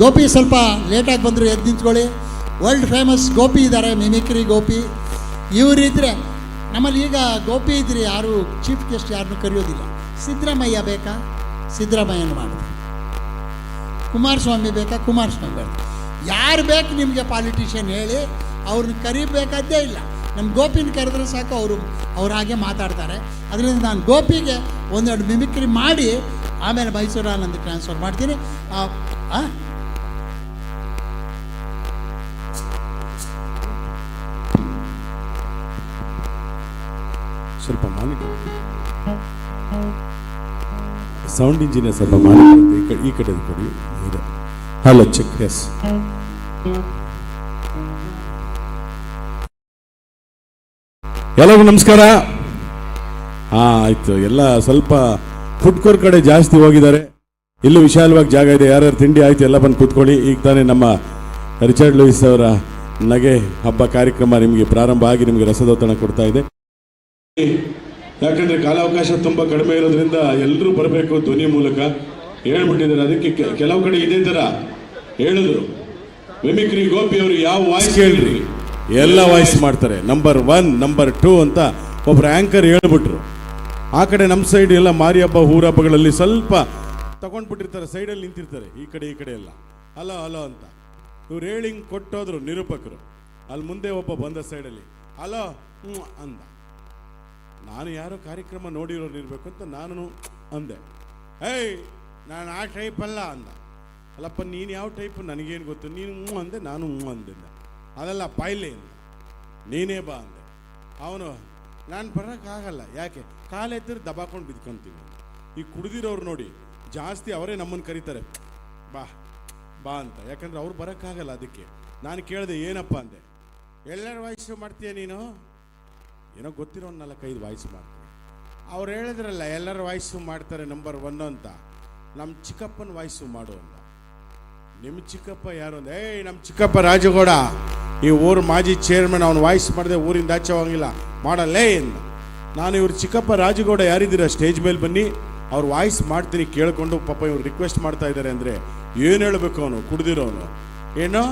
ಗೋಪಿ ಸ್ವಲ್ಪ ಲೇಟಾಗಿ ಬಂದರು ಎದ್ದು ನಿಂತ್ಕೊಳ್ಳಿ. ವರ್ಲ್ಡ್ ಫೇಮಸ್ ಗೋಪಿ ಇದ್ದಾರೆ ಮಿಮಿಕ್ರಿ ಗೋಪಿ. ಇವರಿದ್ದರೆ ನಮ್ಮಲ್ಲಿ ಈಗ ಗೋಪಿ ಇದ್ರಿ, ಯಾರು ಚೀಫ್ ಗೆಸ್ಟ್ ಯಾರನ್ನೂ ಕರೆಯೋದಿಲ್ಲ. ಸಿದ್ದರಾಮಯ್ಯ ಬೇಕಾ? ಸಿದ್ದರಾಮಯ್ಯನ ಮಾಡಿದ್ರು ಕುಮಾರಸ್ವಾಮಿ ಬೇಕಾ? ಕುಮಾರಸ್ವಾಮಿ ಬೇಡ ಯಾರು ಬೇಕು ನಿಮಗೆ ಪಾಲಿಟಿಷಿಯನ್ ಹೇಳಿ ಅವ್ರನ್ನ ಕರಿಬೇಕಾದ್ದೇ ಇಲ್ಲ. ನಮ್ಮ ಗೋಪಿನ ಕರೆದ್ರೆ ಸಾಕು, ಅವರು, ಅವ್ರ ಹಾಗೆ ಮಾತಾಡ್ತಾರೆ. ಅದರಿಂದ ನಾನು ಗೋಪಿಗೆ ಒಂದೆರಡು ಮಿಮಿಕ್ರಿ ಮಾಡಿ, ಆಮೇಲೆ ಮೈಸೂರು ನಂದು ಟ್ರಾನ್ಸ್ಫರ್ ಮಾಡ್ತೀನಿ. ಸ್ವಲ್ಪ ಮಾನಿಟರ್ ಸೌಂಡ್ ಇಂಜಿನಿಯರ್ ಸ್ವಲ್ಪ ಮಾನಿಟರ್ ಈ ಕಡೆ ಕೊಡಿ. ಹಲೋ ಚೆಕ್ ಎಸ್ ಎಲ್ಲರಿಗೂ ನಮಸ್ಕಾರ. ಹಾ, ಆಯ್ತು. ಎಲ್ಲ ಸ್ವಲ್ಪ ಫುಡ್ ಕೋರ್ ಕಡೆ ಜಾಸ್ತಿ ಹೋಗಿದ್ದಾರೆ. ಇಲ್ಲಿ ವಿಶಾಲವಾಗಿ ಜಾಗ ಇದೆ. ಯಾರ್ಯಾರು ತಿಂಡಿ ಆಯ್ತು, ಎಲ್ಲ ಬಂದು ಕೂತ್ಕೊಳ್ಳಿ. ಈಗ ತಾನೇ ನಮ್ಮ ರಿಚರ್ಡ್ ಲೂಯಿಸ್ ಅವರ ನಗೆ ಹಬ್ಬ ಕಾರ್ಯಕ್ರಮ ನಿಮಗೆ ಪ್ರಾರಂಭ ಆಗಿ ನಿಮಗೆ ರಸದೌತಣ ಕೊಡ್ತಾ ಇದೆ. ಯಾಕಂದ್ರೆ ಕಾಲಾವಕಾಶ ತುಂಬಾ ಕಡಿಮೆ ಇರೋದ್ರಿಂದ ಎಲ್ಲರೂ ಬರಬೇಕು ಧ್ವನಿ ಮೂಲಕ. ಹೇಳ್ಬಿಟ್ಟಿದ್ದಾರೆ. ಅದಕ್ಕೆ ಕೆಲವು ಕಡೆ ಇದೇ ತರ ಹೇಳಿದ್ರು. ಮಿಮಿಕ್ರಿ ಗೋಪಿ ಅವರು ಯಾವ ವಾಯ್ಸ್ ಹೇಳ್ರಿ ಎಲ್ಲ ವಾಯ್ಸ್ ಮಾಡ್ತಾರೆ. ನಂಬರ್ ಒನ್ ನಂಬರ್ ಟೂ ಅಂತ ಒಬ್ರು ಆಂಕರ್ ಹೇಳ್ಬಿಟ್ರು. ಆ ಕಡೆ ನಮ್ಮ ಸೈಡ್ ಎಲ್ಲ ಮಾರಿ ಹಬ್ಬ ಊರ ಹಬ್ಬಗಳಲ್ಲಿ ಸ್ವಲ್ಪ ತಗೊಂಡ್ಬಿಟ್ಟಿರ್ತಾರೆ. ಸೈಡಲ್ಲಿ ನಿಂತಿರ್ತಾರೆ. ಈ ಕಡೆ ಈ ಕಡೆ ಎಲ್ಲ. ಹಲೋ ಹಲೋ ಅಂತ. ಇವ್ರು ಹೇಳಿ ಕೊಟ್ಟೋದ್ರು ನಿರೂಪಕರು. ಅಲ್ಲಿ ಮುಂದೆ ಒಬ್ಬ ಬಂದ ಸೈಡಲ್ಲಿ ಹಲೋ ಅಂದ. ನಾನು ಯಾರೋ ಕಾರ್ಯಕ್ರಮ ನೋಡಿರೋರು ಇರಬೇಕು ಅಂತ ನಾನು ಅಂದೆ. ಏಯ್, ನಾನು ಆ ಟೈಪ್ ಅಲ್ಲ ಅಂದ. ಅಲ್ಲಪ್ಪ, ನೀನು ಯಾವ ಟೈಪ್ ನನಗೇನು ಗೊತ್ತು? ನೀನು ಹ್ಞೂ ಅಂದೆ, ನಾನು ಹ್ಞೂ ಅಂದಿದ್ದೆ. ಅದೆಲ್ಲ ಪಾಯ್ಲೆ ಇಲ್ಲ ನೀನೇ ಬಾ ಅಂದೆ. ಅವನು, ನಾನು ಬರೋಕ್ಕಾಗಲ್ಲ ಯಾಕೆ? ಕಾಲೆತ್ತಿದ್ರೆ ದಬಾಕೊಂಡು ಬಿದ್ಕೊಂತೀನಿ ಈ ಕುಡಿದಿರೋರು ನೋಡಿ, ಜಾಸ್ತಿ ಅವರೇ ನಮ್ಮನ್ನು ಕರೀತಾರೆ. ಬಾ ಬಾ ಅಂತ. ಯಾಕಂದ್ರೆ ಅವ್ರು ಬರೋಕ್ಕಾಗಲ್ಲ ಅದಕ್ಕೆ. ನಾನು ಕೇಳಿದೆ, ಏನಪ್ಪ ಅಂದೆ. ಎಲ್ಲರ ವಯಸ್ಸು ಮಾಡ್ತೀಯ ನೀನು? ಏನೋ ಗೊತ್ತಿರೋ ಒಂದು ನಾಲ್ಕೈದು ವಾಯ್ಸ್ ಮಾಡ್ತೀನಿ. ಅವ್ರು ಹೇಳಿದ್ರಲ್ಲ, ಎಲ್ಲರ ವಾಯ್ಸು ಮಾಡ್ತಾರೆ ನಂಬರ್ ಒನ್ ಅಂತ. ನಮ್ಮ ಚಿಕ್ಕಪ್ಪನ ವಾಯ್ಸು ಮಾಡು ಅಂತ. ನಿಮ್ಮ ಚಿಕ್ಕಪ್ಪ ಯಾರು ಅಂದ್ರೆ ಏಯ್ ನಮ್ಮ ಚಿಕ್ಕಪ್ಪ ರಾಜಗೌಡ, ಈ ಊರು ಮಾಜಿ ಚೇರ್ಮನ್ ಅವ್ನು ವಾಯ್ಸ್ ಮಾಡಿದೆ ಊರಿಂದ ಆಚೆ ಹೋಗಿಲ್ಲ. ಮಾಡಲ್ಲೇ ಎಂದು ನಾನು ಇವ್ರ ಚಿಕ್ಕಪ್ಪ ರಾಜಗೌಡ ಯಾರಿದ್ದೀರಾ ಸ್ಟೇಜ್ ಮೇಲೆ ಬನ್ನಿ. ಅವ್ರು ವಾಯ್ಸ್ ಮಾಡ್ತೀನಿ ಕೇಳಿಕೊಂಡು ಪಾಪ ಇವ್ರು ರಿಕ್ವೆಸ್ಟ್ ಮಾಡ್ತಾ ಇದ್ದಾರೆ ಅಂದರೆ ಏನು ಹೇಳಬೇಕು ಅವನು? ಕುಡಿದಿರೋನು ಏನೋ,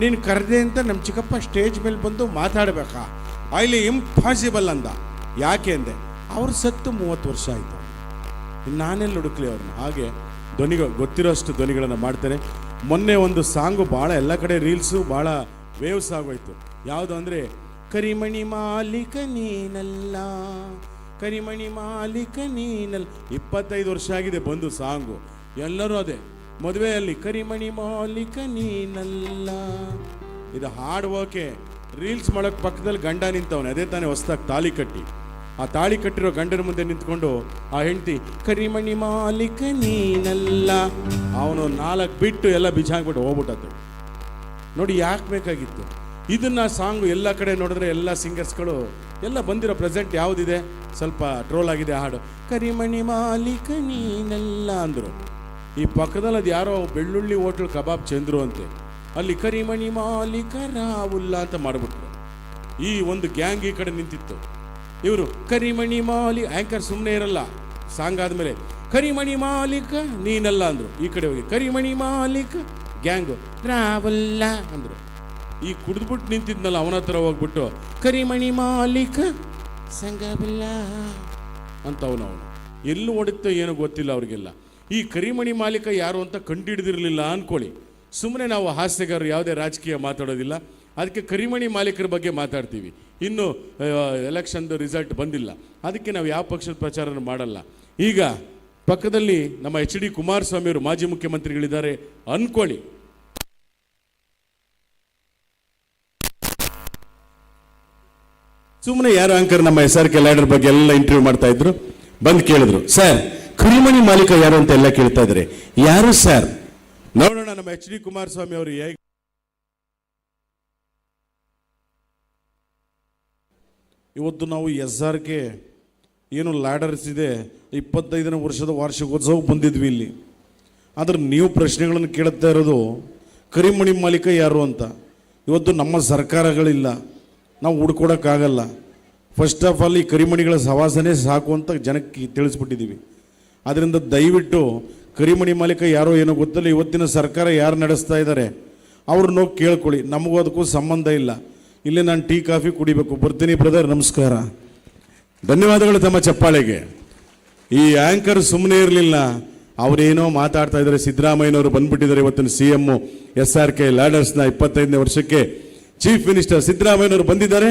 ನೀನು ಕರೆದೆ ಅಂತ ನಮ್ಮ ಚಿಕ್ಕಪ್ಪ ಸ್ಟೇಜ್ ಮೇಲೆ ಬಂದು ಮಾತಾಡಬೇಕಾ? ಅಲ್ಲಿ ಇಂಪಾಸಿಬಲ್ ಅಂದ. ಯಾಕೆ ಅಂದೆ? ಅವ್ರು ಸತ್ತು ಮೂವತ್ತು ವರ್ಷ ಆಯಿತು. ನಾನೆಲ್ಲಿ ಹುಡುಕ್ಲಿ ಅವ್ರನ್ನ? ಹಾಗೆ ಧ್ವನಿಗಳು ಗೊತ್ತಿರೋಷ್ಟು ಧ್ವನಿಗಳನ್ನು ಮಾಡ್ತಾರೆ ಮೊನ್ನೆ ಒಂದು ಸಾಂಗು ಭಾಳ ಎಲ್ಲ ಕಡೆ ರೀಲ್ಸು ಭಾಳ ವೇವ್ಸ್ ಆಗೋಯ್ತು. ಯಾವುದು ಅಂದರೆ, ಕರಿಮಣಿ ಮಾಲೀಕ ನೀನಲ್ಲ, ಕರಿಮಣಿ ಮಾಲೀಕ ನೀನಲ್ಲ ಇಪ್ಪತ್ತೈದು ವರ್ಷ ಆಗಿದೆ ಬಂದು ಸಾಂಗು. ಎಲ್ಲರೂ ಅದೇ, ಮದುವೆಯಲ್ಲಿ ಕರಿಮಣಿ ಮಾಲೀಕ ನೀನಲ್ಲ. ಇದು ಹಾಡು ಓಕೆ ರೀಲ್ಸ್ ಮಾಡೋಕ್ಕೆ ಪಕ್ಕದಲ್ಲಿ ಗಂಡ ನಿಂತವನು, ಅದೇ ತಾನೇ ಹೊಸ್ದಾಗಿ ತಾಳಿ ಕಟ್ಟಿ. ಆ ತಾಳಿ ಕಟ್ಟಿರೋ ಗಂಡನ ಮುಂದೆ ನಿಂತ್ಕೊಂಡು ಆ ಹೆಂಡತಿ, ಕರಿಮಣಿ ಮಾಲೀಕ ನೀನಲ್ಲ. ಅವನು ನಾಲ್ಕು ಬಿಟ್ಟು ಎಲ್ಲ ಬಿಜಾಗ್ಬಿಟ್ಟು ಹೋಗ್ಬಿಟ್ಟದ್ದು. ನೋಡಿ ಯಾಕೆ ಬೇಕಾಗಿತ್ತು? ಇದನ್ನ ಸಾಂಗು ಎಲ್ಲ ಕಡೆ ನೋಡಿದ್ರೆ ಎಲ್ಲ ಸಿಂಗರ್ಸ್ಗಳು, ಎಲ್ಲ ಬಂದಿರೋ ಪ್ರೆಸೆಂಟ್ ಯಾವುದಿದೆ? ಸ್ವಲ್ಪ ಟ್ರೋಲ್ ಆಗಿದೆ ಆ ಹಾಡು. ಕರಿಮಣಿ ಮಾಲೀಕ ನೀನಲ್ಲ ಅಂದರು. ಈ ಪಕ್ಕದಲ್ಲಿ ಅದು ಯಾರೋ ಬೆಳ್ಳುಳ್ಳಿ ಹೋಟ್ಲ್ ಕಬಾಬ್ ಚಂದ್ರು ಅಂತೆ. ಅಲ್ಲಿ ಕರಿಮಣಿ ಮಾಲೀಕ ರಾಹುಲ್ಲ ಅಂತ ಮಾಡಿಬಿಟ್ರು. ಈ ಒಂದು ಗ್ಯಾಂಗ್ ಈ ಕಡೆ ನಿಂತಿತ್ತು. ಇವರು ಕರಿಮಣಿ ಮಾಲಿ ಆಂಕರ್ ಸುಮ್ಮನೆ ಇರಲ್ಲ. ಸಾಂಗ್ ಆದಮೇಲೆ ಕರಿಮಣಿ ಮಾಲೀಕ ನೀನಲ್ಲ ಅಂದ್ರು. ಈ ಕಡೆ ಹೋಗಿ ಕರಿಮಣಿ ಮಾಲೀಕ ಗ್ಯಾಂಗು ರಾವಲ್ಲ ಅಂದ್ರು. ಈ ಕುಡಿದ್ಬಿಟ್ಟು ನಿಂತಿದ್ನಲ್ಲ ಅವನ ಹತ್ರ ಹೋಗ್ಬಿಟ್ಟು ಕರಿಮಣಿ ಮಾಲೀಕ ಸಂಗವಿಲ್ಲ ಅಂತ ಅವನು ಎಲ್ಲೂ ಓಡುತ್ತೋ ಏನೋ ಗೊತ್ತಿಲ್ಲ ಅವ್ರಿಗೆಲ್ಲ. ಈ ಕರಿಮಣಿ ಮಾಲೀಕ ಯಾರು ಅಂತ ಕಂಡುಹಿಡಿದಿರಲಿಲ್ಲ ಅನ್ಕೊಳ್ಳಿ. ಸುಮ್ಮನೆ ನಾವು ಹಾಸ್ಯಗಾರರು ಯಾವುದೇ ರಾಜಕೀಯ ಮಾತಾಡೋದಿಲ್ಲ. ಅದಕ್ಕೆ ಕರಿಮಣಿ ಮಾಲೀಕರ ಬಗ್ಗೆ ಮಾತಾಡ್ತೀವಿ. ಇನ್ನು ಎಲೆಕ್ಷನ್ದು ರಿಸಲ್ಟ್ ಬಂದಿಲ್ಲ. ಅದಕ್ಕೆ ನಾವು ಯಾವ ಪಕ್ಷದ ಪ್ರಚಾರನ ಮಾಡಲ್ಲ. ಈಗ ಪಕ್ಕದಲ್ಲಿ ನಮ್ಮ ಎಚ್ ಡಿ ಕುಮಾರಸ್ವಾಮಿ ಅವರು ಮಾಜಿ ಮುಖ್ಯಮಂತ್ರಿಗಳಿದ್ದಾರೆ. ಅನ್ಕೊಳ್ಳಿ. ಸುಮ್ಮನೆ ಯಾರು ಆಂಕರ್ ನಮ್ಮ ಎಸ್ ಆರ್ ಕೆ ಲ್ಯಾಡರ್ ಬಗ್ಗೆ ಎಲ್ಲ ಇಂಟರ್ವ್ಯೂ ಮಾಡ್ತಾ ಇದ್ರು? ಬಂದು ಕೇಳಿದ್ರು. ಸರ್ ಕರಿಮಣಿ ಮಾಲೀಕ ಯಾರು ಅಂತ ಎಲ್ಲ ಕೇಳ್ತಾ ಇದ್ದಾರೆ. ಯಾರು ಸರ್ ನೋಡೋಣ ನಮ್ಮ ಎಚ್ ಡಿ ಕುಮಾರಸ್ವಾಮಿ ಅವರು ಹೇಗೆ ಇವತ್ತು ನಾವು ಎಸ್ ಆರ್ ಕೆ ಏನು ಲ್ಯಾಡರ್ಸ್ ಇದೆ ಇಪ್ಪತ್ತೈದನೇ ವರ್ಷದ ವಾರ್ಷಿಕೋತ್ಸವ ಬಂದಿದ್ವಿ ಇಲ್ಲಿ. ಆದ್ರೆ ನೀವು ಪ್ರಶ್ನೆಗಳನ್ನು ಕೇಳುತ್ತಾ ಇರೋದು, ಕರಿಮಣಿ ಮಾಲೀಕ ಯಾರು ಅಂತ. ಇವತ್ತು ನಮ್ಮ ಸರ್ಕಾರಗಳಿಲ್ಲ, ನಾವು ಹುಡ್ಕೊಡೋಕ್ಕಾಗಲ್ಲ. ಫಸ್ಟ್ ಆಫ್ ಆಲ್ ಈ ಕರಿಮಣಿಗಳ ಸವಾಸನೆ ಸಾಕು ಅಂತ ಜನಕ್ಕೆ ತಿಳಿಸ್ಬಿಟ್ಟಿದ್ದೀವಿ. ಅದರಿಂದ ದಯವಿಟ್ಟು ಕರಿಮಣಿ ಮಾಲೀಕ ಯಾರೋ ಏನೋ ಗೊತ್ತಿಲ್ಲ ಇವತ್ತಿನ ಸರ್ಕಾರ ಯಾರು ನಡೆಸ್ತಾ ಇದ್ದಾರೆ ಅವ್ರನ್ನ ಕೇಳ್ಕೊಳ್ಳಿ. ನಮಗೂ ಅದಕ್ಕೂ ಸಂಬಂಧ ಇಲ್ಲ. ಇಲ್ಲಿ ನಾನು ಟೀ, ಕಾಫಿ ಕುಡಿಬೇಕು. ಬರ್ತೀನಿ ಬ್ರದರ್, ನಮಸ್ಕಾರ. ಧನ್ಯವಾದಗಳು ತಮ್ಮ ಚಪ್ಪಾಳೆಗೆ. ಈ ಆಂಕರ್ ಸುಮ್ಮನೆ ಇರಲಿಲ್ಲ. ಅವರೇನೋ ಮಾತಾಡ್ತಾ ಇದ್ದಾರೆ. ಸಿದ್ದರಾಮಯ್ಯನವರು ಬಂದ್ಬಿಟ್ಟಿದ್ದಾರೆ ಇವತ್ತಿನ C M S R K ಲ್ಯಾಡರ್ಸ್ನ ಇಪ್ಪತ್ತೈದನೇ ವರ್ಷಕ್ಕೆ. ಚೀಫ್ ಮಿನಿಸ್ಟರ್ ಸಿದ್ದರಾಮಯ್ಯನವರು ಬಂದಿದ್ದಾರೆ.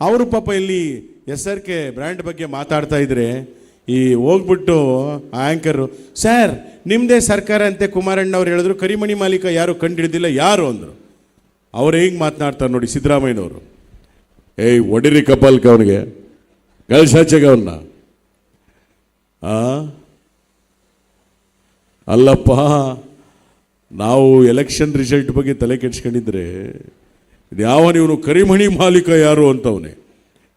ಅವರು ಪಾಪ ಇಲ್ಲಿ ಎಸ್ ಆರ್ ಕೆ ಬ್ರ್ಯಾಂಡ್ ಬಗ್ಗೆ ಮಾತಾಡ್ತಾ ಇದ್ರೆ ಈ ಹೋಗ್ಬಿಟ್ಟು ಆ್ಯಂಕರು ಸರ್ ನಿಮ್ಮದೇ ಸರ್ಕಾರ ಅಂತೆ ಕುಮಾರಣ್ಣವ್ರು ಹೇಳಿದ್ರು, ಕರಿಮಣಿ ಮಾಲೀಕ ಯಾರು ಕಂಡಿಡಿದಿಲ್ಲ, ಯಾರು ಅಂದರು? ಅವ್ರು ಹೇಗೆ ಮಾತನಾಡ್ತಾರೆ ನೋಡಿ ಸಿದ್ದರಾಮಯ್ಯನವರು. ಏಯ್, ಒಡಿರಿ ಕಪಾಲ್ಕ ಅವನಿಗೆ ಕಳ್ಸಾಚೆಗೆ ಅವನ್ನ ಅಲ್ಲಪ್ಪ, ನಾವು ಎಲೆಕ್ಷನ್ ರಿಸಲ್ಟ್ ಬಗ್ಗೆ ತಲೆ ಕೆಡ್ಸ್ಕೊಂಡಿದ್ರೆ ಯಾವ ಇವನು ಕರಿಮಣಿ ಮಾಲೀಕ ಯಾರು ಅಂತವನೇ?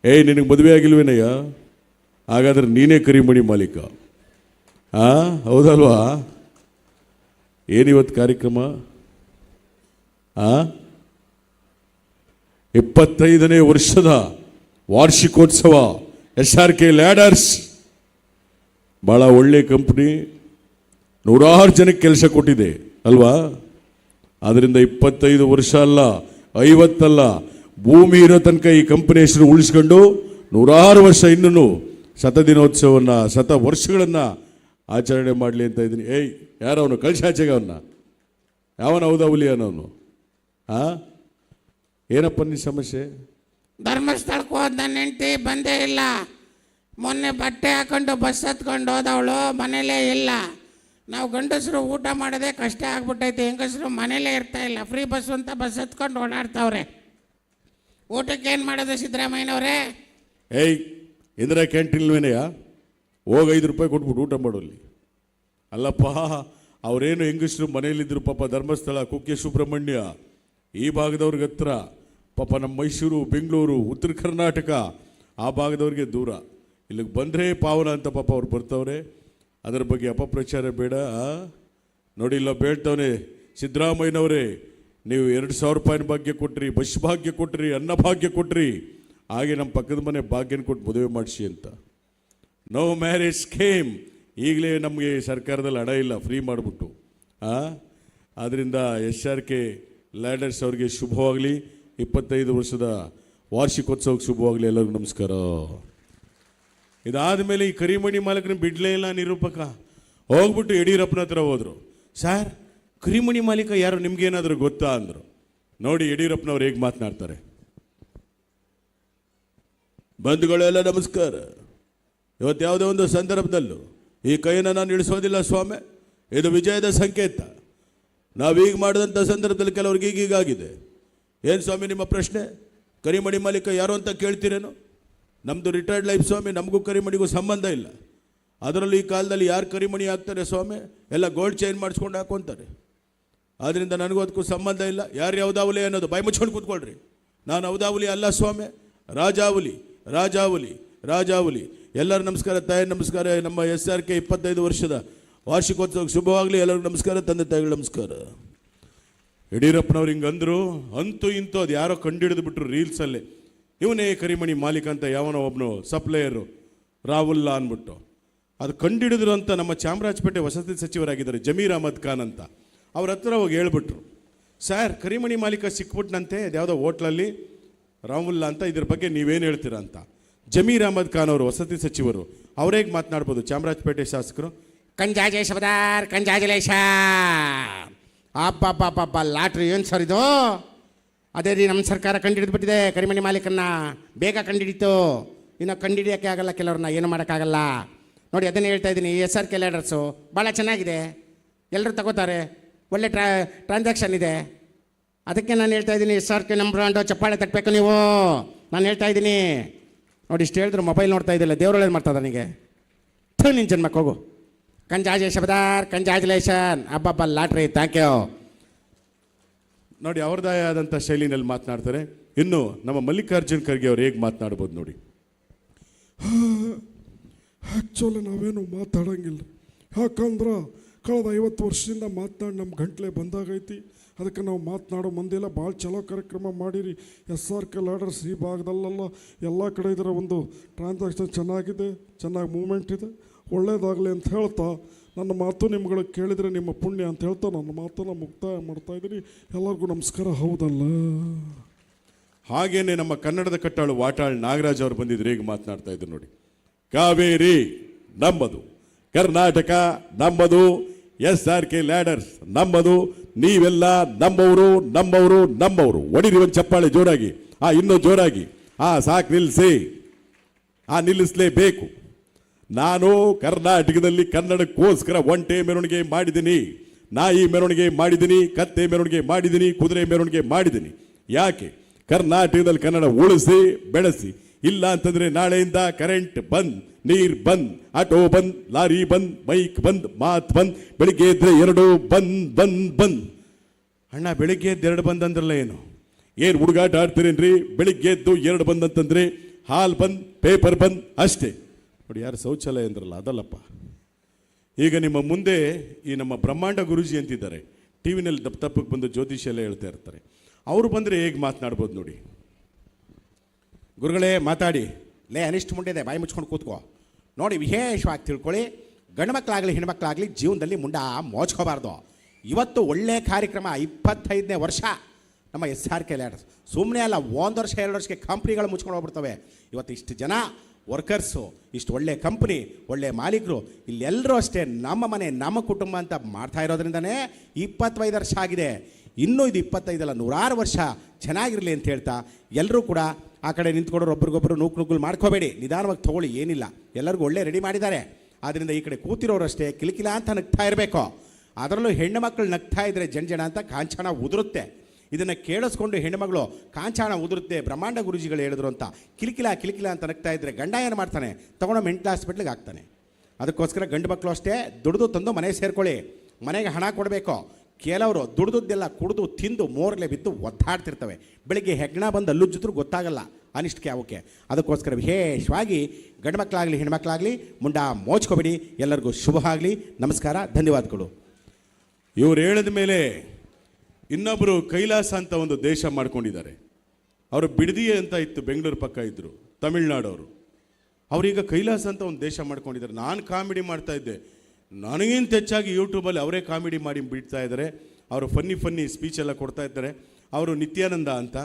ಏಯ್, ನಿನಗೆ ಮದುವೆ ಆಗಿಲ್ವೇನಯ್ಯ? ಹಾಗಾದ್ರೆ ನೀನೇ ಕರಿಮಣಿ ಮಾಲೀಕ. ಆ, ಹೌದಲ್ವಾ? ಏನಿವತ್ತು ಕಾರ್ಯಕ್ರಮ? ಆ? ಇಪ್ಪತ್ತೈದನೇ ವರ್ಷದ ವಾರ್ಷಿಕೋತ್ಸವ, ಎಸ್ ಆರ್ ಕೆ ಲ್ಯಾಡರ್ಸ್. ಭಾಳ ಒಳ್ಳೆ ಕಂಪ್ನಿ, ನೂರಾರು ಜನಕ್ಕೆ ಕೆಲಸ ಕೊಟ್ಟಿದೆ, ಅಲ್ವಾ? ಅದರಿಂದ ಇಪ್ಪತ್ತೈದು ವರ್ಷ ಅಲ್ಲ, ಐವತ್ತಲ್ಲ ಭೂಮಿ ಇರೋ ತನಕ ಈ ಕಂಪನಿ ಹೆಸರು ಉಳಿಸ್ಕೊಂಡು ನೂರಾರು ವರ್ಷ ಇನ್ನೂ ಶತ ದಿನೋತ್ಸವವನ್ನು ಶತ ವರ್ಷಗಳನ್ನು ಆಚರಣೆ ಮಾಡಲಿ ಅಂತ ಇದ್ದೀನಿ. ಏಯ್ ಯಾರವನು? ಕಳ್ಸಾಚೆಗೆ ಅವನ್ನ ಯಾವನ ಹೌದೌಲಿ ಅನ್ನೋನು ಹಾಂ ಏನಪ್ಪ ನಿನ್ನ ಸಮಸ್ಯೆ? ಧರ್ಮಸ್ಥಳಕ್ಕೆ ಹೋದ ನನ್ನ ಹೆಂಡತಿ ಬಂದೇ ಇಲ್ಲ. ಮೊನ್ನೆ ಬಟ್ಟೆ ಹಾಕೊಂಡು ಬಸ್ ಹತ್ಕೊಂಡು ಹೋದವಳು ಮನೇಲೇ ಇಲ್ಲ. ನಾವು ಗಂಡಸರು ಊಟ ಮಾಡೋದೇ ಕಷ್ಟ ಆಗ್ಬಿಟ್ಟೈತೆ. ಹೆಂಗಸರು ಮನೇಲೇ ಇರ್ತಾ ಇಲ್ಲ. ಫ್ರೀ ಬಸ್ ಅಂತ ಬಸ್ ಹತ್ಕೊಂಡು ಓಡಾಡ್ತಾವ್ರೆ. ಊಟಕ್ಕೆ ಏನು ಮಾಡೋದು ಸಿದ್ದರಾಮಯ್ಯನವ್ರೆ? ಏಯ್ ಇಂದಿರಾ ಕ್ಯಾಂಟೀನ್ವೇನೆಯಾ ಹೋಗಿ ಐದು ರೂಪಾಯಿ ಕೊಟ್ಬಿಟ್ಟು ಊಟ ಮಾಡೋಲ್ಲಿ ಅಲ್ಲಪ್ಪ, ಅವರೇನು ಹೆಂಗಸರು ಮನೆಯಲ್ಲಿದ್ದರು ಪಾಪ ಧರ್ಮಸ್ಥಳ, ಕುಕ್ಕೆ ಸುಬ್ರಹ್ಮಣ್ಯ, ಈ ಭಾಗದವ್ರಿಗೆ ಹತ್ರ, ಪಾಪ ನಮ್ಮ ಮೈಸೂರು, ಬೆಂಗಳೂರು, ಉತ್ತರ ಕರ್ನಾಟಕ, ಆ ಭಾಗದವ್ರಿಗೆ ದೂರ. ಇಲ್ಲಿಗೆ ಬಂದರೆ ಪಾವನ ಅಂತ ಪಾಪ ಅವ್ರು ಬರ್ತವ್ರೆ. ಅದರ ಬಗ್ಗೆ ಅಪಪ್ರಚಾರ ಬೇಡ? ನೋಡಿ, ಇಲ್ಲ ಬೇಡ್ತವನೆ ಸಿದ್ದರಾಮಯ್ಯನವರೇ, ನೀವು ಎರಡು ಸಾವಿರ ರೂಪಾಯಿನ ಭಾಗ್ಯ ಕೊಟ್ರಿ, ಬಸ್ ಭಾಗ್ಯ ಕೊಟ್ರಿ, ಅನ್ನ ಭಾಗ್ಯ ಕೊಟ್ರಿ ಹಾಗೆ ನಮ್ಮ ಪಕ್ಕದ ಮನೆ ಭಾಗ್ಯನ ಕೊಟ್ಟು ಮದುವೆ ಮಾಡಿಸಿ ಅಂತ. ನೋ ಮ್ಯಾರೇಜ್ ಸ್ಕೀಮ್ ಈಗಲೇ ನಮಗೆ ಸರ್ಕಾರದಲ್ಲಿ ಹಣ ಇಲ್ಲ ಫ್ರೀ ಮಾಡಿಬಿಟ್ಟು. ಆದ್ದರಿಂದ ಎಸ್ ಆರ್ ಕೆ ಲ್ಯಾಡರ್ಸ್ ಅವ್ರಿಗೆ ಶುಭವಾಗಲಿ. ಇಪ್ಪತ್ತೈದು ವರ್ಷದ ವಾರ್ಷಿಕೋತ್ಸವಕ್ಕೆ ಶುಭವಾಗಲಿ ಎಲ್ಲರಿಗೂ ನಮಸ್ಕಾರ. ಇದಾದ ಮೇಲೆ ಈ ಕರಿಮಣಿ ಮಾಲಕನ ಬಿಡಲೇ ಇಲ್ಲ ನಿರೂಪಕ. ಹೋಗ್ಬಿಟ್ಟು ಯಡಿಯೂರಪ್ಪನ ಹತ್ರ ಹೋದರು. ಸರ್ ಕರಿಮಣಿ ಮಾಲೀಕ ಯಾರು? ನಿಮಗೇನಾದರೂ ಗೊತ್ತಾ? ಅಂದರು. ನೋಡಿ ಯಡಿಯೂರಪ್ಪನವ್ರು ಹೇಗೆ ಮಾತನಾಡ್ತಾರೆ. ಬಂಧುಗಳೆಲ್ಲ ನಮಸ್ಕಾರ. ಇವತ್ತು ಯಾವುದೋ ಒಂದು ಸಂದರ್ಭದಲ್ಲೂ ಈ ಕೈಯನ್ನು ನಾನು ಇಳಿಸೋದಿಲ್ಲ ಸ್ವಾಮಿ. ಇದು ವಿಜಯದ ಸಂಕೇತ. ನಾವೀಗ ಮಾಡಿದಂಥ ಸಂದರ್ಭದಲ್ಲಿ ಕೆಲವ್ರಿಗೆ ಈಗೀಗಾಗಿದೆ ಏನು ಸ್ವಾಮಿ ನಿಮ್ಮ ಪ್ರಶ್ನೆ? ಕರಿಮಣಿ ಮಾಲೀಕ ಯಾರು ಅಂತ ಕೇಳ್ತೀರೇನು? ನಮ್ಮದು ರಿಟೈರ್ಡ್ ಲೈಫ್ ಸ್ವಾಮಿ, ನಮಗೂ ಕರಿಮಣಿಗೂ ಸಂಬಂಧ ಇಲ್ಲ. ಅದರಲ್ಲೂ ಈ ಕಾಲದಲ್ಲಿ ಯಾರು ಕರಿಮಣಿ ಹಾಕ್ತಾರೆ ಸ್ವಾಮಿ? ಎಲ್ಲ ಗೋಲ್ಡ್ ಚೈನ್ ಮಾಡಿಸ್ಕೊಂಡು ಹಾಕೊತಾರೆ. ಆದ್ದರಿಂದ ನನಗೂ ಅದಕ್ಕೂ ಸಂಬಂಧ ಇಲ್ಲ. ಯಾರು ಯಾವುದಾವಲಿ ಅನ್ನೋದು ಬಾಯಿ ಮುಚ್ಕೊಂಡು ಕೂತ್ಕೊಳ್ರಿ. ನಾನು ಹೌದಾವಲಿ ಅಲ್ಲ ಸ್ವಾಮಿ. ರಾಜಾವಲಿ. ರಾಜಾವಲಿ ರಾಜಾವಲಿ. ಎಲ್ಲರ ನಮಸ್ಕಾರ ತಾಯಿ, ನಮಸ್ಕಾರ. ನಮ್ಮ ಎಸ್ ಆರ್ ಕೆ ಇಪ್ಪತ್ತೈದು ವರ್ಷದ ವಾರ್ಷಿಕೋತ್ಸವಕ್ಕೆ ಶುಭವಾಗಲಿ. ಎಲ್ಲರಿಗೂ ನಮಸ್ಕಾರ. ತಂದೆ ತಾಯಿಗಳು ನಮಸ್ಕಾರ. ಯಡಿಯೂರಪ್ಪನವ್ರು ಹಿಂಗಂದ್ರು, ಅಂತೂ ಇಂತೂ ಅದು ಯಾರೋ ಕಂಡಿಡಿದು ಬಿಟ್ರು ರೀಲ್ಸಲ್ಲಿ. ಇವನೇ ಕರಿಮಣಿ ಮಾಲೀಕ ಅಂತ ಯಾವನೋ ಒಬ್ಬನು ಸಪ್ಲೈಯರು ರಾಹುಲ್ಲ ಅಂದ್ಬಿಟ್ಟು. ಅದು ಕಂಡಿಡಿದ್ರು ಅಂತ ನಮ್ಮ ಚಾಮರಾಜಪೇಟೆ ವಸತಿ ಸಚಿವರಾಗಿದ್ದಾರೆ ಜಮೀರ್ ಅಹಮದ್ ಖಾನ್ ಅಂತ. ಅವ್ರ ಹತ್ರ ಹೋಗಿ ಹೇಳ್ಬಿಟ್ರು. ಸರ್, ಕರಿಮಣಿ ಮಾಲೀಕ ಸಿಕ್ಬಿಟ್ನಂತೆ ಯಾವುದೋ ಹೋಟ್ಲಲ್ಲಿ? ರಾಹುಲ್ಲಾ ಅಂತ ಇದ್ರ ಬಗ್ಗೆ ನೀವೇನು ಹೇಳ್ತೀರಾ ಅಂತ. ಜಮೀರ್ ಅಹಮದ್ ಖಾನ್ ಅವರು ವಸತಿ ಸಚಿವರು ಅವ್ರೇಗೆ ಮಾತನಾಡ್ಬೋದು? ಚಾಮರಾಜಪೇಟೆ ಶಾಸಕರು? ಕಂಜಾಜೆ ಶಬದಾರ್ ಕಂಜಾಜಲೇಶ ಅಬ್ಬಬ್ಬಬ್ಬಬ್ಬ, ಲಾಟ್ರಿ ಏನು ಸರ್ ಇದು? ಅದೇ ರೀ ನಮ್ಮ ಸರ್ಕಾರ ಕಂಡಿಡಿದ್ಬಿಟ್ಟಿದೆ, ಕರಿಮಣಿ ಮಾಲೀಕನ್ನ. ಬೇಗ ಕಂಡಿಡಿತು. ಇನ್ನು ಕಂಡಿಡಿಯೋಕ್ಕೆ ಆಗಲ್ಲ ಕೆಲವ್ರನ್ನ, ಏನು ಮಾಡೋಕ್ಕಾಗಲ್ಲ. ನೋಡಿ, ಅದನ್ನೇ ಹೇಳ್ತಾ ಇದ್ದೀನಿ, ಎಸ್ ಆರ್ ಕೆ ಲ್ಯಾಡರ್ಸು ಭಾಳ ಚೆನ್ನಾಗಿದೆ. ಎಲ್ಲರೂ ತಗೋತಾರೆ. ಒಳ್ಳೆ ಟ್ರಾ, ಟ್ರಾನ್ಸಾಕ್ಷನ್ ಇದೆ. ಅದಕ್ಕೆ ನಾನು ಹೇಳ್ತಾ ಇದ್ದೀನಿ ಎಸ್ ಆರ್ ಕೆ ನಮ್ಮ ಬ್ರಾಂಡು ಚಪ್ಪಾಳೆ ತಟ್ಟಬೇಕು ನೀವು. ನಾನು ಹೇಳ್ತಾ ಇದ್ದೀನಿ. ನೋಡಿ ಇಷ್ಟು ಹೇಳಿದ್ರು ಮೊಬೈಲ್ ನೋಡ್ತಾ ಇದ್ದಿಲ್ಲ ದೇವ್ರೊಳಗೆ ಮಾಡ್ತದ ನನಗೆ? ಥೂ ನಿನ್ನ ಜನ್ಮಕ್ಕೆ ಹೋಗು. ಕಂಜಾಜೆ ಶಬದಾರ್ ಕಂಜಾಜುಲೇಷನ್. ಅಬ್ಬಬ್ಬ ಲಾಟ್ರಿ ಥ್ಯಾಂಕ್ ಯು ನೋಡಿ ಅವ್ರದ್ದೇ ಆದಂಥ ಶೈಲಿನಲ್ಲಿ ಮಾತನಾಡ್ತಾರೆ. ಇನ್ನು ನಮ್ಮ ಮಲ್ಲಿಕಾರ್ಜುನ್ ಖರ್ಗೆ ಅವ್ರು ಹೇಗೆ ಮಾತನಾಡ್ಬೋದು ನೋಡಿ. ಆ್ಯಕ್ಚುಲಿ ನಾವೇನು ಮಾತಾಡಂಗಿಲ್ಲ. ಯಾಕಂದ್ರೆ ಕಳೆದ ಐವತ್ತು ವರ್ಷದಿಂದ ಮಾತನಾಡಿ ನಮ್ಮ ಗಂಟ್ಲೆ ಬಂದಾಗೈತಿ. ಅದಕ್ಕೆ ನಾವು ಮಾತನಾಡೋ ಮಂದಿಲ್ಲ ಭಾಳ ಚಲೋ ಕಾರ್ಯಕ್ರಮ ಮಾಡಿರಿ. ಎಸ್ ಆರ್ ಕೆ ಲಾಡರ್ಸ್ ಈ ಭಾಗದಲ್ಲೆಲ್ಲ ಎಲ್ಲ ಕಡೆ ಇದರ ಒಂದು ಟ್ರಾನ್ಸಾಕ್ಷನ್ ಚೆನ್ನಾಗಿದೆ, ಚೆನ್ನಾಗಿ ಮೂಮೆಂಟ್ ಇದೆ. ಒಳ್ಳೇದಾಗಲಿ ಅಂತ ಹೇಳ್ತಾ ನನ್ನ ಮಾತು ನಿಮ್ಗಳು ಕೇಳಿದರೆ ನಿಮ್ಮ ಪುಣ್ಯ ಅಂತ ಹೇಳ್ತಾ ನನ್ನ ಮಾತನ್ನು ಮುಕ್ತಾಯ ಮಾಡ್ತಾ ಇದ್ದೀನಿ. ಎಲ್ಲರಿಗೂ ನಮಸ್ಕಾರ. ಹೌದಲ್ಲ? ಹಾಗೇನೆ ನಮ್ಮ ಕನ್ನಡದ ಕಟ್ಟಾಳು ವಾಟಾಳ್ ನಾಗರಾಜ್ ಅವರು ಬಂದಿದ್ರು ಈಗ ಮಾತನಾಡ್ತಾ ಇದ್ರು ನೋಡಿ. ಕಾವೇರಿ ನಮ್ಮದು, ಕರ್ನಾಟಕ ನಮ್ಮದು ಎಸ್ ಆರ್ ಕೆ ಲ್ಯಾಡರ್ಸ್, ನಮ್ಮದು, ನೀವೆಲ್ಲ ನಮ್ಮವರು ನಮ್ಮವರು ನಮ್ಮವರು. ಒಡಿರಿ ಒಂದು ಚಪ್ಪಾಳೆ ಜೋರಾಗಿ, ಆ ಇನ್ನೂ ಜೋರಾಗಿ. ಆ ಸಾಕು ನಿಲ್ಲಿಸಿ ಆ ನಿಲ್ಲಿಸಲೇಬೇಕು. ನಾನು ಕರ್ನಾಟಕದಲ್ಲಿ ಕನ್ನಡಕ್ಕೋಸ್ಕರ ಒಂಟೆ ಮೆರವಣಿಗೆ ಮಾಡಿದ್ದೀನಿ. ನಾಯಿ ಮೆರವಣಿಗೆ ಮಾಡಿದ್ದೀನಿ, ಕತ್ತೆ ಮೆರವಣಿಗೆ ಮಾಡಿದ್ದೀನಿ, ಕುದುರೆ ಮೆರವಣಿಗೆ ಮಾಡಿದ್ದೀನಿ. ಯಾಕೆ? ಕರ್ನಾಟಕದಲ್ಲಿ ಕನ್ನಡ ಉಳಿಸಿ, ಬೆಳೆಸಿ ಇಲ್ಲ ಅಂತಂದ್ರೆ ನಾಳೆಯಿಂದ ಕರೆಂಟ್ ಬಂದ್, ನೀರ್ ಬಂದ್ ಆಟೋ ಬಂದ್, ಲಾರಿ ಬಂದ್ ಬೈಕ್ ಬಂದ್, ಮಾತ್ ಬಂದ್, ಬೆಳಿಗ್ಗೆ ಎದ್ರೆ ಎರಡು ಬಂದ್ ಬಂದ್ ಬಂದ್. ಅಣ್ಣ, ಬೆಳಿಗ್ಗೆ ಎದ್ದು ಎರಡು ಬಂದ್ ಅಂದ್ರಲ್ಲ ಏನು? ಏನು ಹುಡುಗಾಟ ಆಡ್ತೀರೇನ್ರಿ? ಬೆಳಿಗ್ಗೆ ಎದ್ದು ಎರಡು ಬಂದ್ ಅಂತಂದ್ರೆ ಹಾಲ್ ಬಂದ್ ಪೇಪರ್ ಬಂದ್, ಅಷ್ಟೇ. ನೋಡಿ, ಯಾರು ಶೌಚಾಲಯ ಅಂದ್ರಲ್ಲ, ಅದಲ್ಲಪ್ಪ. ಈಗ ನಿಮ್ಮ ಮುಂದೆ ಈ ನಮ್ಮ ಬ್ರಹ್ಮಾಂಡ ಗುರುಜಿ ಅಂತಿದ್ದಾರೆ. ಟಿ ವಿನಲ್ಲಿ ದಪ್ಪ ತಪ್ಪಕ್ಕೆ ಬಂದು ಜ್ಯೋತಿಷ್ಯ ಎಲ್ಲ ಹೇಳ್ತಾ ಇರ್ತಾರೆ. ಅವರು ಬಂದರೆ ಹೇಗೆ ಮಾತನಾಡ್ಬೋದು ನೋಡಿ? ಗುರುಗಳೇ, ಮಾತಾಡಿ. ಲೇ, ಅನಿಷ್ಟ ಮುಂಡಿದೆ ಬಾಯಿ ಮುಚ್ಕೊಂಡು ಕೂತ್ಕೋ. ನೋಡಿ, ವಿಶೇಷವಾಗಿ ತಿಳ್ಕೊಳ್ಳಿ. ಗಂಡು ಮಕ್ಕಳಾಗಲಿ ಹೆಣ್ಮಕ್ಳಾಗಲಿ ಜೀವನದಲ್ಲಿ ಮುಂಡ ಮೋಚ್ಕೋಬಾರ್ದು ಇವತ್ತು ಒಳ್ಳೆ ಕಾರ್ಯಕ್ರಮ, ಇಪ್ಪತ್ತೈದನೇ ವರ್ಷ. ನಮ್ಮ ಎಸ್ ಆರ್ ಕೆ ಲ್ಯಾಡರ್ಸ್. ಸುಮ್ಮನೆ ಅಲ್ಲ, ಒಂದು ವರ್ಷ, ಎರಡು ವರ್ಷಕ್ಕೆ ಕಂಪ್ನಿಗಳು ಮುಚ್ಕೊಂಡು ಹೋಗ್ಬಿಡ್ತವೆ. ಇವತ್ತು ಇಷ್ಟು ಜನ, ವರ್ಕರ್ಸು, ಇಷ್ಟು ಒಳ್ಳೆ ಕಂಪ್ನಿ, ಒಳ್ಳೆ ಮಾಲೀಕರು ಇಲ್ಲೆಲ್ಲರೂ ಅಷ್ಟೇ ನಮ್ಮ ಮನೆ, ನಮ್ಮ ಕುಟುಂಬ ಅಂತ ಮಾಡ್ತಾ ಇರೋದ್ರಿಂದನೇ ಇಪ್ಪತ್ತೈದು ವರ್ಷ ಆಗಿದೆ. ಇನ್ನೂ ಇದು ಇಪ್ಪತ್ತೈದಲ್ಲ, ನೂರಾರು ವರ್ಷ ಚೆನ್ನಾಗಿರಲಿ ಅಂತ ಹೇಳ್ತಾ ಎಲ್ಲರೂ ಕೂಡ ಆ ಕಡೆ ನಿಂತ್ಕೊಂಡ್ರು ಒಬ್ರಿಗೊಬ್ಬರು ನೂಕು ನುಗ್ಗುಲು ಮಾಡ್ಕೋಬೇಡಿ, ನಿಧಾನವಾಗಿ ತೊಗೊಳ್ಳಿ, ಏನಿಲ್ಲ. ಎಲ್ಲರಿಗೂ ಒಳ್ಳೆ ರೆಡಿ ಮಾಡಿದ್ದಾರೆ. ಆದ್ದರಿಂದ ಈ ಕಡೆ ಕೂತಿರೋರಷ್ಟೇ ಕಿಲಕಿಲ ಅಂತ ನಗ್ತಾ ಇರಬೇಕು. ಅದರಲ್ಲೂ ಹೆಣ್ಣು ಮಕ್ಕಳು ನಗ್ತಾ ಇದ್ರೆ ಜನ ಅಂತ ಕಾಂಚಾಣ ಉದುರುತ್ತೆ. ಇದನ್ನು ಕೇಳಿಸ್ಕೊಂಡು ಹೆಣ್ಣುಮಗಳು ಕಾಂಚಾಣ ಉದುರುತ್ತೆ, ಬ್ರಹ್ಮಾಂಡ ಗುರುಜಿಗಳು ಹೇಳಿದ್ರು ಅಂತ. ಕಿಲಕಿಲ ಕಿಲಕಿಲ ಅಂತ ನಗ್ತಾ ಇದ್ದರೆ ಗಂಡ ಏನು ಮಾಡ್ತಾನೆ? ತೊಗೊಂಡು ಮೆಂಟಲ್ ಹಾಸ್ಪಿಟ್ಲಿಗೆ ಹಾಕ್ತಾನೆ. ಅದಕ್ಕೋಸ್ಕರ ಗಂಡು ಮಕ್ಕಳು ಅಷ್ಟೇ ದುಡಿದು ತಂದು ಮನೆಗೆ ಸೇರ್ಕೊಳ್ಳಿ. ಮನೆಗೆ ಹಣ ಕೊಡಬೇಕು. ಕೆಲವರು ದುಡ್ದುದ್ದೆಲ್ಲ ಕುಡಿದು ತಿಂದು ಮೋರ್ಲೆ ಬಿದ್ದು ಒದ್ದಾಡ್ತಿರ್ತವೆ. ಬೆಳಿಗ್ಗೆ ಹೆಗ್ಣ ಬಂದು ಅಲ್ಲುಜ್ಜಿದ್ರು ಗೊತ್ತಾಗಲ್ಲ ಅನಿಷ್ಟಕ್ಕೆ ಅವಕ್ಕೆ. ಅದಕ್ಕೋಸ್ಕರ ವಿಶೇಷವಾಗಿ ಗಂಡು ಮಕ್ಕಳಾಗಲಿ ಹೆಣ್ಮಕ್ಳಾಗಲಿ ಮುಂಡ ಮೋಚ್ಕೋಬೇಡಿ ಎಲ್ಲರಿಗೂ ಶುಭ ಆಗಲಿ. ನಮಸ್ಕಾರ. ಧನ್ಯವಾದಗಳು. ಇವ್ರು ಹೇಳಿದ ಮೇಲೆ ಇನ್ನೊಬ್ಬರು ಕೈಲಾಸ ಅಂತ ಒಂದು ದೇಶ ಮಾಡ್ಕೊಂಡಿದ್ದಾರೆ. ಅವರು ಬಿಡದಿ ಅಂತ ಇತ್ತು ಬೆಂಗಳೂರು ಪಕ್ಕ ಇದ್ದರು ತಮಿಳ್ನಾಡವರು. ಅವರೀಗ ಕೈಲಾಸ ಅಂತ ಒಂದು ದೇಶ ಮಾಡ್ಕೊಂಡಿದ್ದಾರೆ. ನಾನು ಕಾಮಿಡಿ ಮಾಡ್ತಾ ಇದ್ದೆ. ನನಗಿಂತ ಹೆಚ್ಚಾಗಿ ಯೂಟ್ಯೂಬಲ್ಲಿ ಅವರೇ ಕಾಮಿಡಿ ಮಾಡಿ ಬಿಡ್ತಾ ಇದ್ದಾರೆ. ಅವರು ಫನ್ನಿ ಫನ್ನಿ ಸ್ಪೀಚ್ ಎಲ್ಲ ಕೊಡ್ತಾ ಇದ್ದಾರೆ. ಅವರು ನಿತ್ಯಾನಂದ ಅಂತ.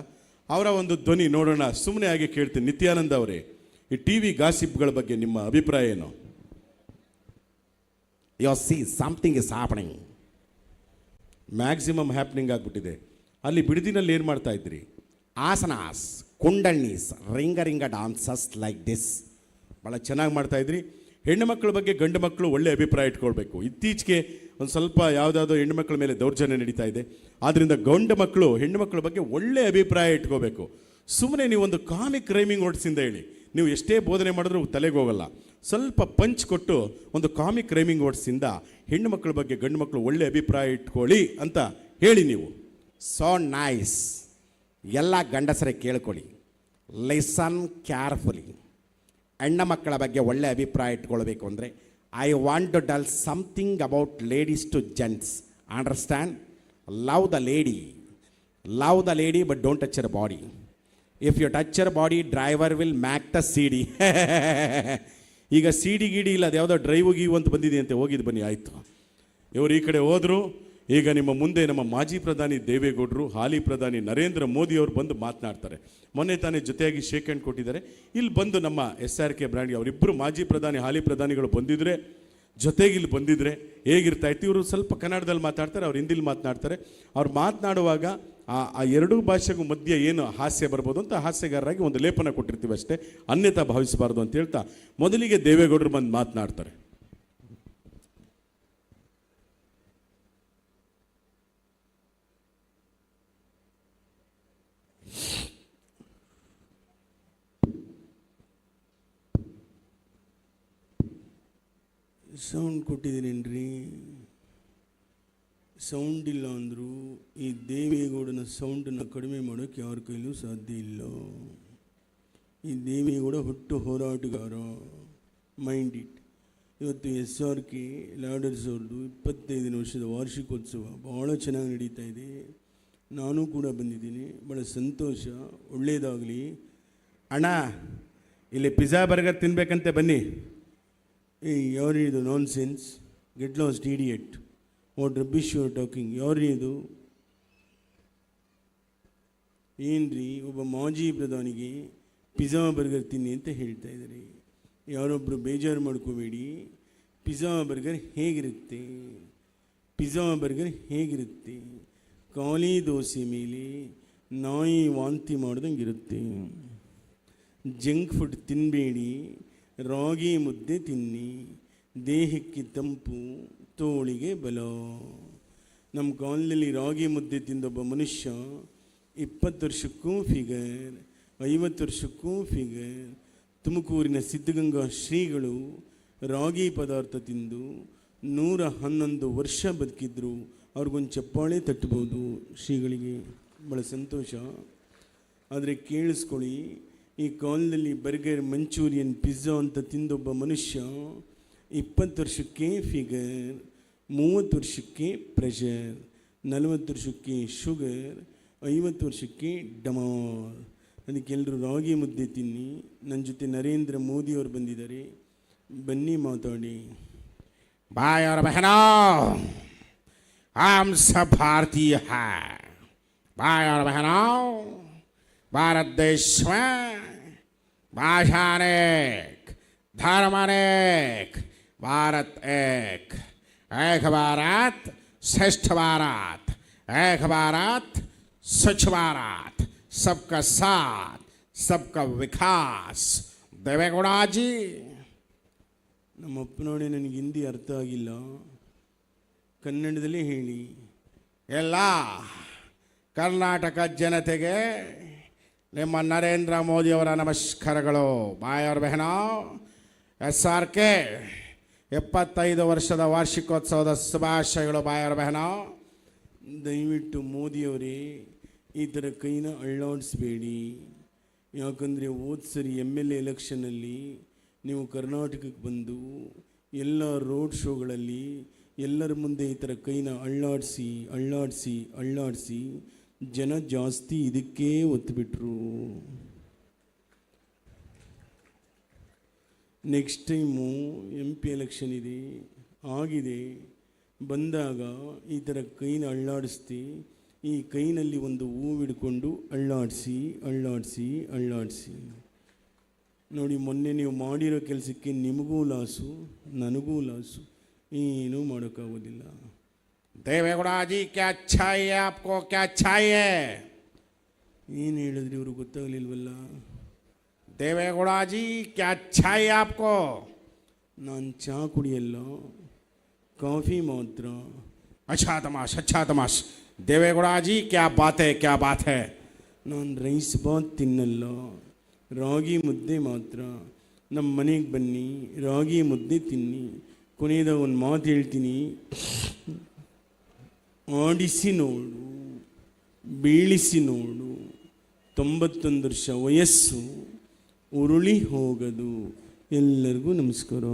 ಅವರ ಒಂದು ಧ್ವನಿ ನೋಡೋಣ. ಸುಮ್ಮನೆ ಹಾಗೆ ಕೇಳ್ತೀನಿ. ನಿತ್ಯಾನಂದ ಅವರೇ ಈ ಟಿ ವಿ ಗಾಸಿಪ್ಗಳ ಬಗ್ಗೆ ನಿಮ್ಮ ಅಭಿಪ್ರಾಯ ಏನು? You see something is happening maximum happening ಆಗಿಬಿಟ್ಟಿದೆ. ಅಲ್ಲಿ ಬಿಡದಿನಲ್ಲಿ ಏನು ಮಾಡ್ತಾ ಇದ್ರಿ? Asanas ಕುಂಡಲ್ನೀಸ್ ring a ring a dances like this ಭಾಳ ಚೆನ್ನಾಗಿ ಮಾಡ್ತಾ ಇದ್ರಿ. ಹೆಣ್ಣು ಮಕ್ಕಳ ಬಗ್ಗೆ ಗಂಡು ಮಕ್ಕಳು ಒಳ್ಳೆ ಅಭಿಪ್ರಾಯ ಇಟ್ಕೊಳ್ಬೇಕು. ಇತ್ತೀಚೆಗೆ ಒಂದು ಸ್ವಲ್ಪ ಯಾವುದಾದ್ರೂ ಹೆಣ್ಣು ಮಕ್ಕಳ ಮೇಲೆ ದೌರ್ಜನ್ಯ ನಡೀತಾ ಇದೆ. ಆದ್ದರಿಂದ ಗಂಡು ಮಕ್ಕಳು, ಹೆಣ್ಣು ಮಕ್ಕಳ ಬಗ್ಗೆ ಒಳ್ಳೆ ಅಭಿಪ್ರಾಯ ಇಟ್ಕೋಬೇಕು. ಸುಮ್ಮನೆ ನೀವು ಒಂದು ಕಾಮಿಕ್ ರೈಮಿಂಗ್ ವರ್ಡ್ಸಿಂದ ಹೇಳಿ. ನೀವು ಎಷ್ಟೇ ಬೋಧನೆ ಮಾಡಿದ್ರೂ ತಲೆಗೆ ಹೋಗಲ್ಲ. ಸ್ವಲ್ಪ ಪಂಚ್ ಕೊಟ್ಟು ಒಂದು ಕಾಮಿಕ್ ರೈಮಿಂಗ್ ವರ್ಡ್ಸಿಂದ ಹೆಣ್ಣು ಮಕ್ಕಳ ಬಗ್ಗೆ ಗಂಡು ಮಕ್ಕಳು ಒಳ್ಳೆ ಅಭಿಪ್ರಾಯ ಇಟ್ಕೊಳ್ಳಿ ಅಂತ ಹೇಳಿ ನೀವು. ಸೋ ನೈಸ್ ಎಲ್ಲ ಗಂಡಸರೇ ಕೇಳ್ಕೊಳ್ಳಿ. ಲಿಸನ್ ಕ್ಯಾರ್ಫುಲಿ ಹೆಣ್ಣ ಮಕ್ಕಳ ಬಗ್ಗೆ ಒಳ್ಳೆ ಅಭಿಪ್ರಾಯ ಇಟ್ಕೊಳ್ಬೇಕು ಅಂದರೆ I want to tell something about ladies to gents understand love the lady love the lady but don't touch your body if you touch your body driver will make the C D ಈಗ CD ಗಿಡಿ ಇಲ್ಲ ಅದು ಯಾವುದೋ drive ಗೀವ್ ಅಂತ ಬಂದಿದೆ ಅಂತ ಹೋಗಿದ್ದು ಬನ್ನಿ, ಆಯಿತು. ಇವರು ಈ ಕಡೆ ಹೋದರು ಈಗ ನಿಮ್ಮ ಮುಂದೆ ನಮ್ಮ ಮಾಜಿ ಪ್ರಧಾನಿ ದೇವೇಗೌಡರು, ಹಾಲಿ ಪ್ರಧಾನಿ ನರೇಂದ್ರ ಮೋದಿ ಅವರು ಬಂದು ಮಾತನಾಡ್ತಾರೆ. ಮೊನ್ನೆ ತಾನೇ ಜೊತೆಯಾಗಿ ಶೇಕ್ ಹ್ಯಾಂಡ್ ಕೊಟ್ಟಿದ್ದಾರೆ. ಇಲ್ಲಿ ಬಂದು ನಮ್ಮ ಎಸ್ ಆರ್ ಕೆ ಬ್ರ್ಯಾಂಡ್ಗೆ ಅವರಿಬ್ಬರು ಮಾಜಿ ಪ್ರಧಾನಿ, ಹಾಲಿ ಪ್ರಧಾನಿಗಳು ಬಂದಿದ್ರೆ, ಜೊತೆಗೆ ಇಲ್ಲಿ ಬಂದಿದ್ರೆ ಹೇಗಿರ್ತಾ ಇತ್ತು? ಇವರು ಸ್ವಲ್ಪ ಕನ್ನಡದಲ್ಲಿ ಮಾತಾಡ್ತಾರೆ, ಅವ್ರು ಹಿಂದಿಲಿ ಮಾತನಾಡ್ತಾರೆ. ಅವ್ರು ಮಾತನಾಡುವಾಗ ಆ ಆ ಎರಡೂ ಭಾಷೆಗೂ ಮಧ್ಯೆ ಏನು ಹಾಸ್ಯ ಬರ್ಬೋದು ಅಂತ ಹಾಸ್ಯಗಾರರಾಗಿ ಒಂದು ಲೇಪನ ಕೊಟ್ಟಿರ್ತೀವಿ ಅಷ್ಟೇ. ಅನ್ಯತಾ ಭಾವಿಸಬಾರ್ದು ಅಂತ ಹೇಳ್ತಾ ಮೊದಲಿಗೆ ದೇವೇಗೌಡರು ಬಂದು ಮಾತನಾಡ್ತಾರೆ. ಸೌಂಡ್ ಕೊಟ್ಟಿದ್ದೀನೇನ್ರಿ? ಸೌಂಡ್ ಇಲ್ಲ ಅಂದರೂ, ಈ ದೇವೇಗೌಡನ ಸೌಂಡನ್ನು ಕಡಿಮೆ ಮಾಡೋಕ್ಕೆ ಯಾರ ಕೈಲೂ ಸಾಧ್ಯ ಇಲ್ಲ. ಈ ದೇವೇಗೌಡ ಹುಟ್ಟು ಹೋರಾಟಗಾರ ಮೈಂಡ್ ಇಟ್ ಇವತ್ತು ಎಸ್ ಆರ್ ಕೆ ಲಾಡರ್ಸ್ ಅವ್ರದ್ದು ಇಪ್ಪತ್ತೈದನೇ ವರ್ಷದ ವಾರ್ಷಿಕೋತ್ಸವ ಭಾಳ ಚೆನ್ನಾಗಿ ನಡೀತಾ ಇದೆ. ನಾನು ಕೂಡ ಬಂದಿದ್ದೀನಿ. ಭಾಳ ಸಂತೋಷ. ಒಳ್ಳೆಯದಾಗಲಿ ಅಣ್ಣ, ಇಲ್ಲಿ ಪಿಜ್ಜಾ, ಬರ್ಗರ್ ತಿನ್ನಬೇಕಂತೆ ಬನ್ನಿ. ಇದು nonsense get lost idiot what rubbish you talking ಯಾವ್ರಿದು ಏನ್ರಿ, ಒಬ್ಬ ಮಾಜಿ ಪ್ರಧಾನಿಗೆ ಪಿಜ್ಜಾ ಬರ್ಗರ್ ತಿನ್ನಿ ಅಂತ ಹೇಳ್ತಾ ಇದ್ದಾರೆ. ಯಾರೊಬ್ಬರು ಬೇಜಾರು ಮಾಡ್ಕೋಬೇಡಿ. ಪಿಜ್ಜಾ ಬರ್ಗರ್ ಹೇಗಿರುತ್ತೆ? ಪಿಜ್ಜಾ ಬರ್ಗರ್ ಹೇಗಿರುತ್ತೆ? ಖಾಲಿ ದೋಸೆ ಮೇಲೆ ನಾಯಿ ವಾಂತಿ ಮಾಡ್ದಂಗೆ ಇರುತ್ತೆ ಜಂಕ್ ಫುಡ್ ತಿನ್ನಬೇಡಿ ರಾಗಿ ಮುದ್ದೆ ತಿನ್ನಿ, ದೇಹಕ್ಕೆ ತಂಪು, ತೋಳಿಗೆ ಬಲ. ನಮ್ಮ ಕಾಲದಲ್ಲಿ ರಾಗಿ ಮುದ್ದೆ ತಿಂದೊಬ್ಬ ಮನುಷ್ಯ ಇಪ್ಪತ್ತು ವರ್ಷಕ್ಕೂ ಫಿಗರ್, ಐವತ್ತು ವರ್ಷಕ್ಕೂ ಫಿಗರ್. ತುಮಕೂರಿನ ಸಿದ್ಧಗಂಗಾ ಶ್ರೀಗಳು ರಾಗಿ ಪದಾರ್ಥ ತಿಂದು ನೂರ ಹನ್ನೊಂದು ವರ್ಷ ಬದುಕಿದ್ರು, ಅವ್ರಿಗೊಂದು ಚಪ್ಪಾಳೆ ತಟ್ಟಬಹುದು. ಶ್ರೀಗಳಿಗೆ ಭಾಳ ಸಂತೋಷ. ಆದರೆ ಕೇಳಿಸ್ಕೊಳ್ಳಿ ಈ ಕಾಲದಲ್ಲಿ ಬರ್ಗರ್ ಮಂಚೂರಿಯನ್ ಪಿಜ್ಜಾ ಅಂತ ತಿಂದೊಬ್ಬ ಮನುಷ್ಯ ಇಪ್ಪತ್ತು ವರ್ಷಕ್ಕೆ ಫಿಗರ್ ಮೂವತ್ತು ವರ್ಷಕ್ಕೆ ಪ್ರೆಷರ್ ನಲವತ್ತು ವರ್ಷಕ್ಕೆ ಶುಗರ್ ಐವತ್ತು ವರ್ಷಕ್ಕೆ ಡಮಾರ್ ಅದಕ್ಕೆಲ್ಲರೂ ರಾಗಿ ಮುದ್ದೆ ತಿನ್ನಿ ನನ್ನ ಜೊತೆ ನರೇಂದ್ರ ಮೋದಿಯವರು ಬಂದಿದ್ದಾರೆ ಬನ್ನಿ ಮಾತಾಡಿ भाई और बहनों हम सब भारतीय हैं भाई और बहनों भारत देश में भाषा अनेक धर्म अनेक भारत एक एक भारत श्रेष्ठ भारत एक भारत स्वच्छ भारत सबका साथ सबका विकास देवेगौड़ा जी ನಮ್ಮ ಅಪ್ಪನೋಡೆ ನನಗೆ ಹಿಂದಿ ಅರ್ಥ ಆಗಿಲ್ಲ ಕನ್ನಡದಲ್ಲೇ ಹೇಳಿ ಎಲ್ಲ ಕರ್ನಾಟಕ ಜನತೆಗೆ ನಿಮ್ಮ ನರೇಂದ್ರ ಮೋದಿಯವರ ನಮಸ್ಕಾರಗಳು. ಬಾಯವ್ರ ಬೆಹನ. ಎಸ್ ಆರ್ ಕೆ ಎಪ್ಪತ್ತೈದು ವರ್ಷದ ವಾರ್ಷಿಕೋತ್ಸವದ ಶುಭಾಶಯಗಳು ಬಾಯವ್ರ ಬೆಹನ. ದಯವಿಟ್ಟು ಮೋದಿಯವರೇ, ಈ ಥರ ಕೈನ ಅಳ್ಳಾಡಿಸ್ಬೇಡಿ. ಯಾಕಂದರೆ ಹೋದ ಸರಿ ಎಂ ಎಲ್ ಎ ಎಲೆಕ್ಷನಲ್ಲಿ ನೀವು ಕರ್ನಾಟಕಕ್ಕೆ ಬಂದು ಎಲ್ಲ ರೋಡ್ ಶೋಗಳಲ್ಲಿ ಎಲ್ಲರ ಮುಂದೆ ಈ ಥರ ಕೈನ ಅಳ್ಳಾಡಿಸಿ ಅಳ್ಳಾಡಿಸಿ ಅಳ್ಳಾಡಿಸಿ ಜನ ಜಾಸ್ತಿ ಇದಕ್ಕೇ ಒತ್ತುಬಿಟ್ರು next time M P election ಇದೆ, ಆಗಿದೆ, ಬಂದಾಗ ಈ ಥರ ಕೈನ ಅಳ್ಳಾಡಿಸ್ತಿ, ಈ ಕೈನಲ್ಲಿ ಒಂದು ಹೂವಿಡ್ಕೊಂಡು ಅಳ್ಳಾಡಿಸಿ ಅಳ್ಳಾಡಿಸಿ ಅಳ್ಳಾಡಿಸಿ. ನೋಡಿ, ಮೊನ್ನೆ ನೀವು ಮಾಡಿರೋ ಕೆಲಸಕ್ಕೆ ನಿಮಗೂ ಲಾಸು, ನನಗೂ ಲಾಸು, ಏನೂ ಮಾಡೋಕ್ಕಾಗೋದಿಲ್ಲ. देवेगौड़ा जी क्या अच्छाई है आपको? क्या अच्छाई है? गल देवेगौड़ा जी क्या अच्छाई है आपको? ना चा कुलो काफ़ी मात्र। अच्छा तमाश अच्छा तमाश। देवेगौड़ा जी क्या बात है, क्या बात है? ना रईस बहुत तिन्नलो रोगी मुद्दे मात्र। नम मने बनी रोगी मुद्दे तिन्नी कुनेद मात हेल्ती ಆಡಿಸಿ ನೋಡು ಬೀಳಿಸಿ ನೋಡು ತೊಂಬತ್ತೊಂದು ವರ್ಷ ವಯಸ್ಸು ಉರುಳಿ ಹೋಗದು. ಎಲ್ಲರಿಗೂ ನಮಸ್ಕಾರ.